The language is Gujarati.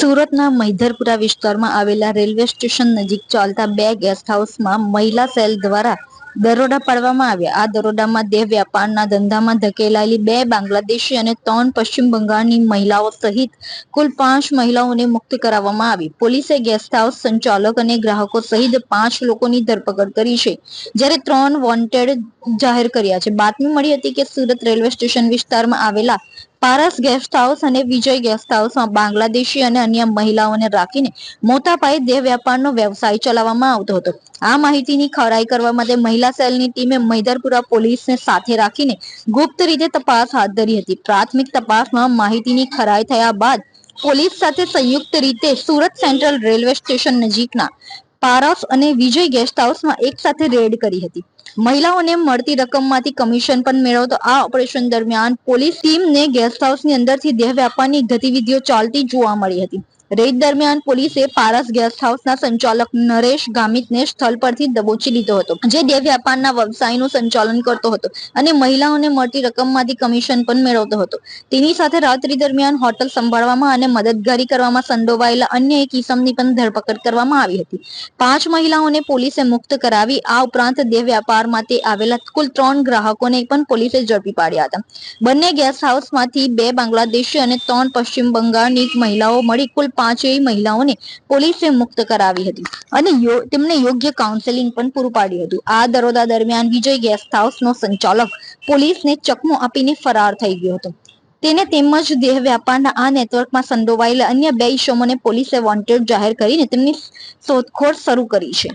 સુરતના મૈધરપુરા વિસ્તારમાં આવેલા રેલવે સ્ટેશન નજીક ચાલતા બે ગેસ્ટ હાઉસમાં મહિલા સેલ દ્વારા દરોડા પાડવામાં આવ્યા. આ દરોડામાં દેહ વ્યાપારના ધંધામાં ધકેલાયેલી બે બાંગ્લાદેશી અને ત્રણ પશ્ચિમ બંગાળની મહિલાઓ સહિત કુલ પાંચ મહિલાઓને મુક્ત કરાવવામાં આવી. પોલીસે ગેસ્ટ હાઉસ સંચાલક અને ગ્રાહકો સહિત પાંચ લોકોની ધરપકડ કરી છે, જ્યારે ત્રણ વોન્ટેડ જાહેર કર્યા છે. બાતમી મળી હતી કે સુરત રેલવે સ્ટેશન વિસ્તારમાં આવેલા પારસ ગેસ્ટ હાઉસ અને વિજય ગેસ્ટ હાઉસમાં બાંગ્લાદેશી અને અન્ય મહિલાઓને રાખીને મોટા પાયે દેહ વ્યાપારનો વ્યવસાય ચલાવવામાં આવતો હતો. આ માહિતીની ખરાઈ કરવા માટે મહિલા સેલની ટીમે મૈદરપુરા પોલીસને સાથે રાખીને ગુપ્ત રીતે તપાસ હાથ ધરી હતી. પ્રાથમિક તપાસમાં માહિતીની ખરાઈ થયા બાદ પોલીસ સાથે સંયુક્ત રીતે સુરત સેન્ટ્રલ રેલવે સ્ટેશન નજીકના પારસ અને વિજય ગેસ્ટ હાઉસમાં એક સાથે રેડ કરી હતી. મહિલાઓને મળતી રકમમાંથી કમિશન પણ મેળવતો આ ઓપરેશન દરમિયાન પોલીસ ટીમને ગેસ્ટ હાઉસની અંદરથી દેહ વ્યાપારની ગતિવિધિઓ ચાલતી જોવા મળી હતી. રેડ દરમિયાન પોલીસે પારસ ગેસ્ટ હાઉસના સંચાલક નરેશ ગામિતને સ્થળ પરથી દબોચી લીધો હતો, જે દેહ વ્યાપારના વ્યવસાયનું સંચાલન કરતો હતો અને મહિલાઓને મળતી રકમમાંથી કમિશન પણ મેળવતો હતો. તેની સાથે રાત્રિ દરમિયાન હોટલ સંભાળવામાં અને મદદગારી કરવામાં સંડોવાયેલા અન્ય એક ઇસમની પણ ધરપકડ કરવામાં આવી હતી. પાંચ મહિલાઓને પોલીસે મુક્ત કરાવી, આ ઉપરાંત દેહ વ્યાપાર માટે આવેલા કુલ ત્રણ ગ્રાહકોને પણ પોલીસે ઝડપી પાડ્યા હતા. બંને ગેસ્ટ હાઉસમાંથી બે બાંગ્લાદેશી અને ત્રણ પશ્ચિમ બંગાળની મહિલાઓ મળી કુલ પાંચેય મહિલાઓને પોલીસે મુક્ત કરાવી હતી અને તેમને યોગ્ય કાઉન્સેલિંગ પણ પૂરું પાડ્યું હતું. આ દરોડા દરમિયાન વિજય ગેસ્ટ હાઉસનો સંચાલક પોલીસને ચકમો આપીને ફરાર થઈ ગયો હતો. તેને તેમજ દેહ વ્યાપારના આ નેટવર્કમાં સંડોવાયેલા અન્ય બે ઈસમોને પોલીસે વોન્ટેડ જાહેર કરીને તેમની શોધખોળ શરૂ કરી છે.